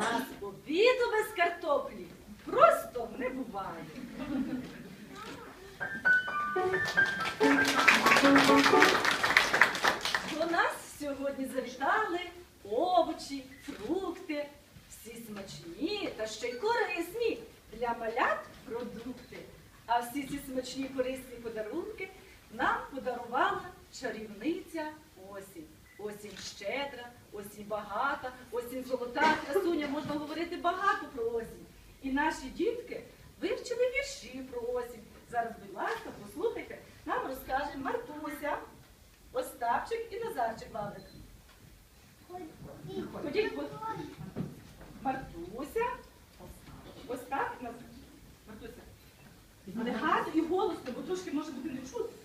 нас обіду без картоплі просто не буває. До нас сьогодні завітали овочі, фрукти, всі смачні та ще й корисні для малят продукти. А всі ці смачні корисні подарунки нам подарувала чарівниця осінь. Осінь щедра. Ось і багата, ось і золота, красуня, можна говорити багато про осінь. І наші дітки вивчили вірші про осінь. Зараз, будь ласка, послухайте, нам розкаже Мартуся, Остапчик і Назарчик Владик. Ходіть, будь Мартуся, Остап, Мартуся. Але гарно і голосно, бо трошки може бути не чути.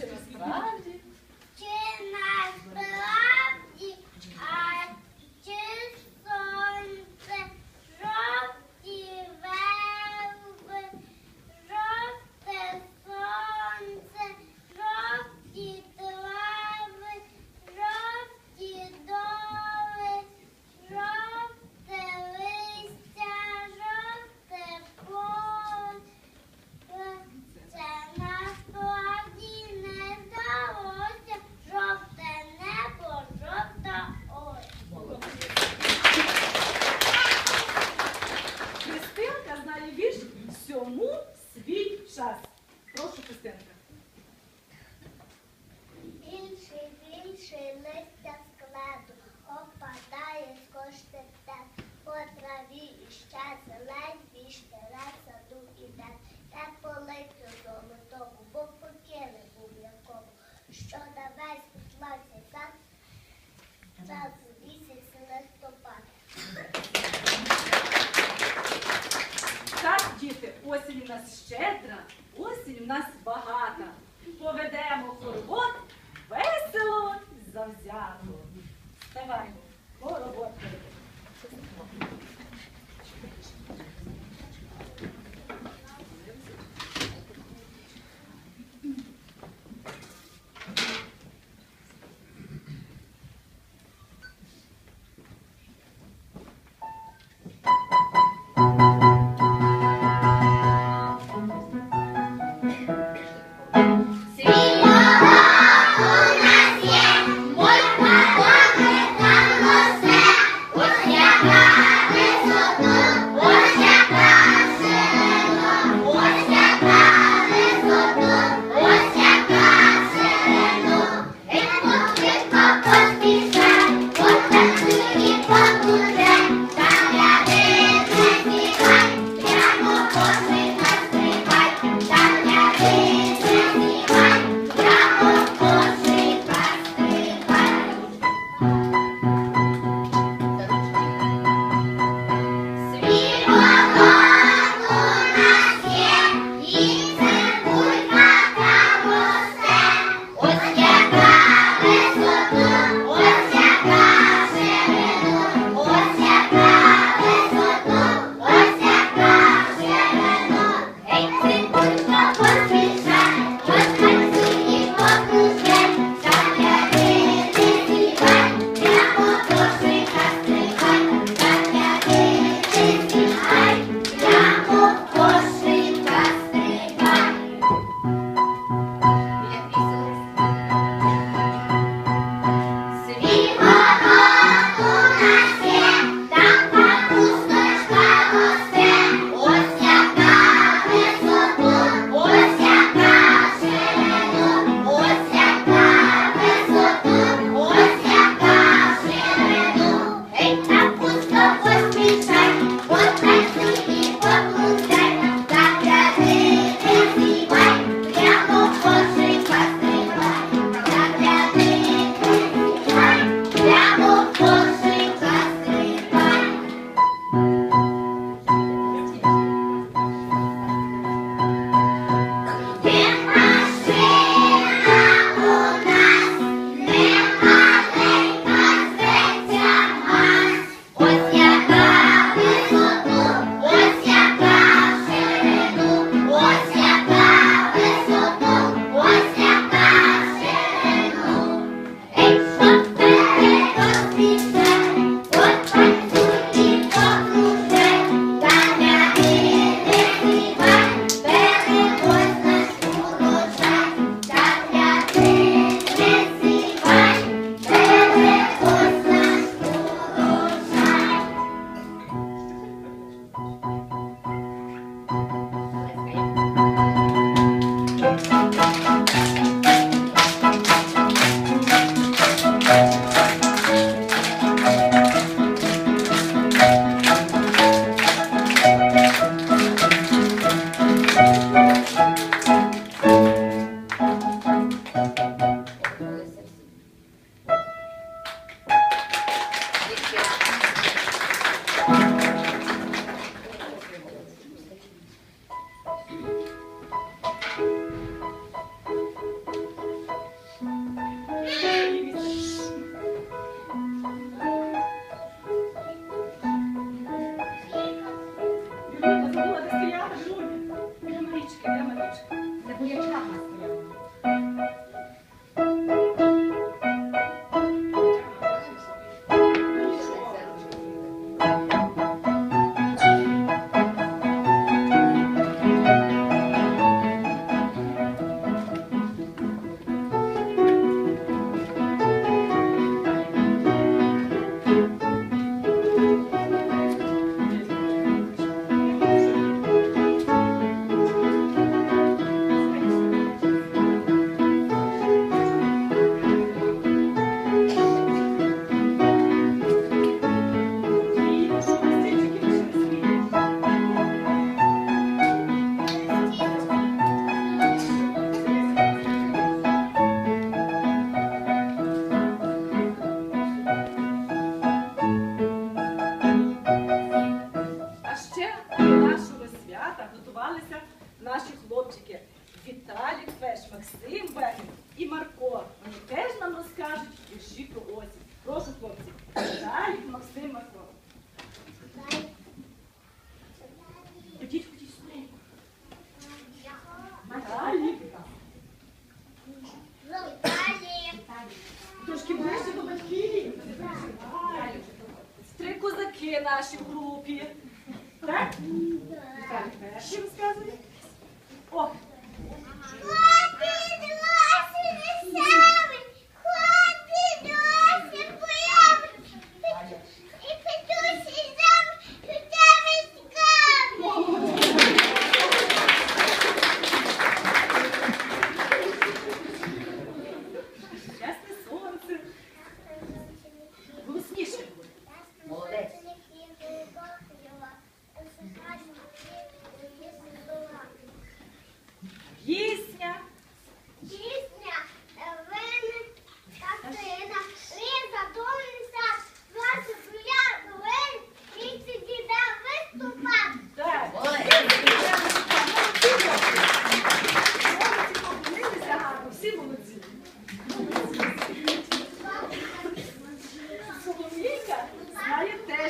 Feliz tarde.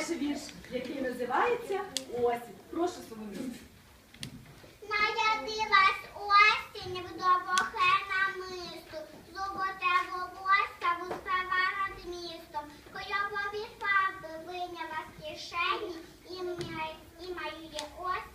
перший вірш, який називається Осінь. Прошу свого. Соломію. Нарядилась осінь в добохе на мисту, золоте вустава над містом, Койовові фарби виняла з кишені, і маю є осінь.